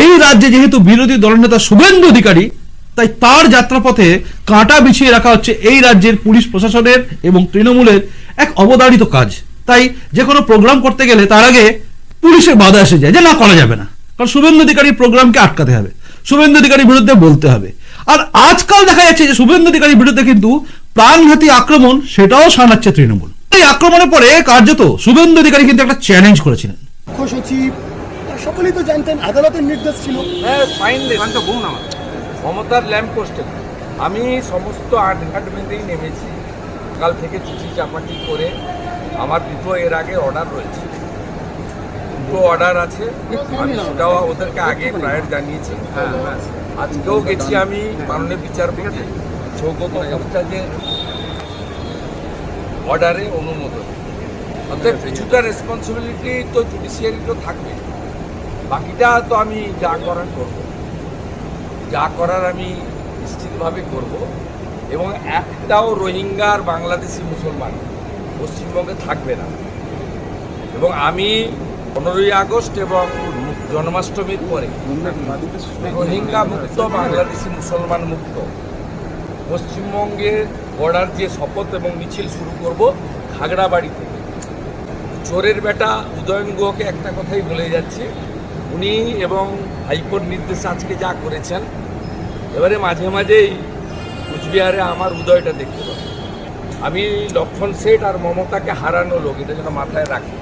এই রাজ্যে যেহেতু বিরোধী দলনেতা শুভেন্দু অধিকারী, তাই তার যাত্রাপথে কাঁটা বিছিয়ে রাখা হচ্ছে এই রাজ্যের পুলিশ প্রশাসনের এবং তৃণমূলের এক অবদারিত কাজ। তাই যে কোনো প্রোগ্রাম করতে গেলে তার আগে পুলিশের বাধা এসে যায়, যে না, করা যাবে না। কারণ শুভেন্দু অধিকারীর প্রোগ্রামকে আটকাতে হবে, শুভেন্দু অধিকারীর বিরুদ্ধে বলতে হবে। আর আজকাল দেখা যাচ্ছে যে শুভেন্দু অধিকারীর বিরুদ্ধে কিন্তু প্রাণঘাতী আক্রমণ সেটাও সানাচ্ছে তৃণমূল। এই আক্রমণের পরে কার্যত শুভেন্দু অধিকারী কিন্তু একটা চ্যালেঞ্জ করেছিলেন। মুখ্য সচিব সকলেই তো জানতেন আদালতের নির্দেশ ছিল। হ্যাঁ ফাইনলেস মমতার ল্যাম্প পোস্টে আমি সমস্ত আট ঘাট বেঁধেই নেমেছি। সকাল থেকে চিঠি চাপাটি করে আমার দুটো এর আগে অর্ডার রয়েছে। দুটো অর্ডার আছে। আমি সেটাও ওদেরকে আগে প্রায় জানিয়েছি। আজকেও গেছি আমি মাননীয় বিচারপতি সৌগত মুখতাজের অর্ডারে অনুমোদন। অর্থাৎ কিছুটা রেসপন্সিবিলিটি তো জুডিশিয়ারি তো থাকবে বাকিটা তো আমি যা করার করব। যা করার আমি নিশ্চিতভাবে করব। এবং একটাও রোহিঙ্গা আর বাংলাদেশি মুসলমান পশ্চিমবঙ্গে থাকবে না। এবং আমি পনেরোই আগস্ট এবং জন্মাষ্টমীর পরে রোহিঙ্গা মুক্ত, বাংলাদেশি মুসলমান মুক্ত পশ্চিমবঙ্গের বর্ডার যে শপথ এবং মিছিল শুরু করব খাগড়াবাড়ি থেকে চোরের বেটা উদয়ন গুহকে একটা কথাই বলে যাচ্ছি উনি এবং হাইকোর্ট নির্দেশ আজকে যা করেছেন, এবারে মাঝে মাঝেই কুচবিহারে আমার উদয়টা দেখতে আমি লক্ষণ শেঠ আর মমতাকে হারানো লোক, এটা যেন মাথায় রাখি।